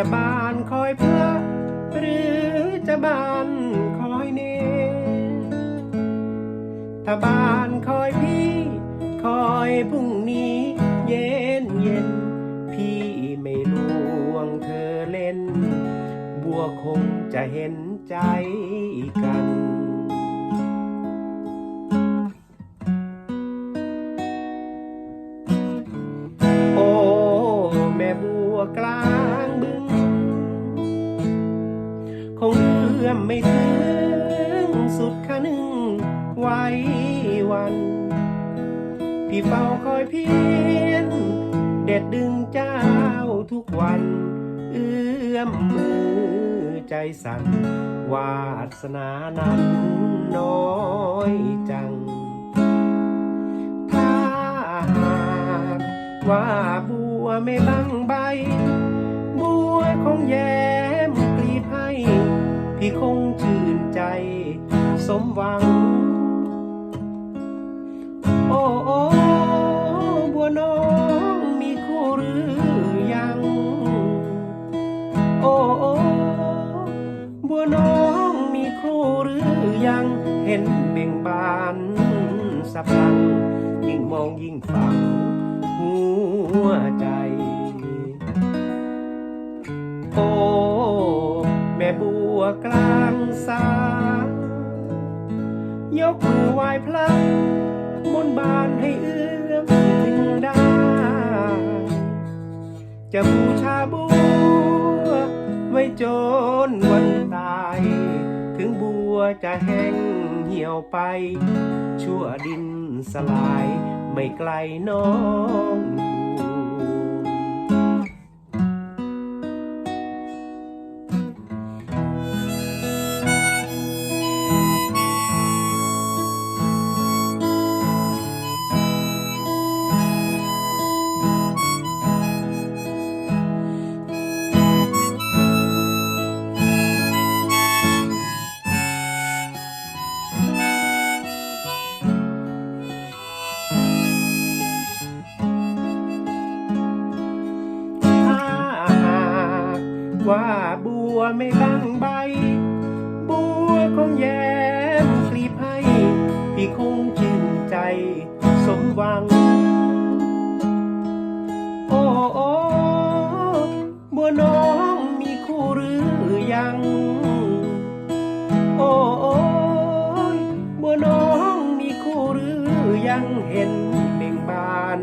จะบานคอยพระหรือจะบานคอยเนถ้าบานคอยพี่คอยพรุ่งนี้ เย็นเย็น พี่ไม่ลวงเธอเล่น บัวคงจะเห็นใจกันโอ้แม่บัวกลา ไม่ถึงสุดขานึงไว้วัน พี่เฝ้าคอยเพียน เด็ดดึงเจ้าทุกวัน เอื้อมมือใจสั่นวาสนานั้นน้อยจัง ถ้าหากว่าบัวไม่บังใบ บัวคงแย้มกลีบให้ พี่คงชื่นใจสมหวัง โอ้โอ้บัวน้องมีคู่หรือยัง โอ้โอ้บัวน้องมีครูหรือยัง เห็นเบ่งบานสะพรังยิ่งมองยิ่งฟังหัวใจ กลางสายกมือไหว้พระบนบานให้เอื้อมถึงได้ จะบูชาบัวไว้จนวันตาย ถึงบัวจะแห้งเหี่ยวไป ชั่วดินสลายไม่ไกลน้อง ว่าบัวไม่บังใบ บัวคงแย้มกลีบให้พี่คงชื่นใจสมหวัง โอ้โอ้บัวน้องมีคู่หรือยัง โอ้โอ้บัวน้องมีคู่หรือยังเห็นเบ่งบาน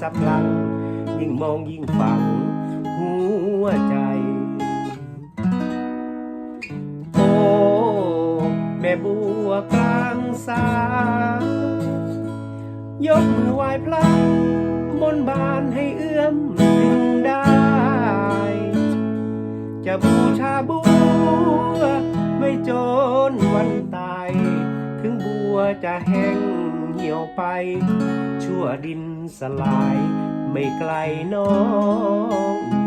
สับหลัง ยิ่งมองยิ่งฝัง หัวใจ ม่บัวกลางสายกมือไหว้พระบนบานให้เอื้อมถึงได้ จะบูชาบัว ไม่จนวันตาย ถึงบัวจะแห้งเหี่ยวไป ชั่วดินสลาย ไม่ไกลน้อง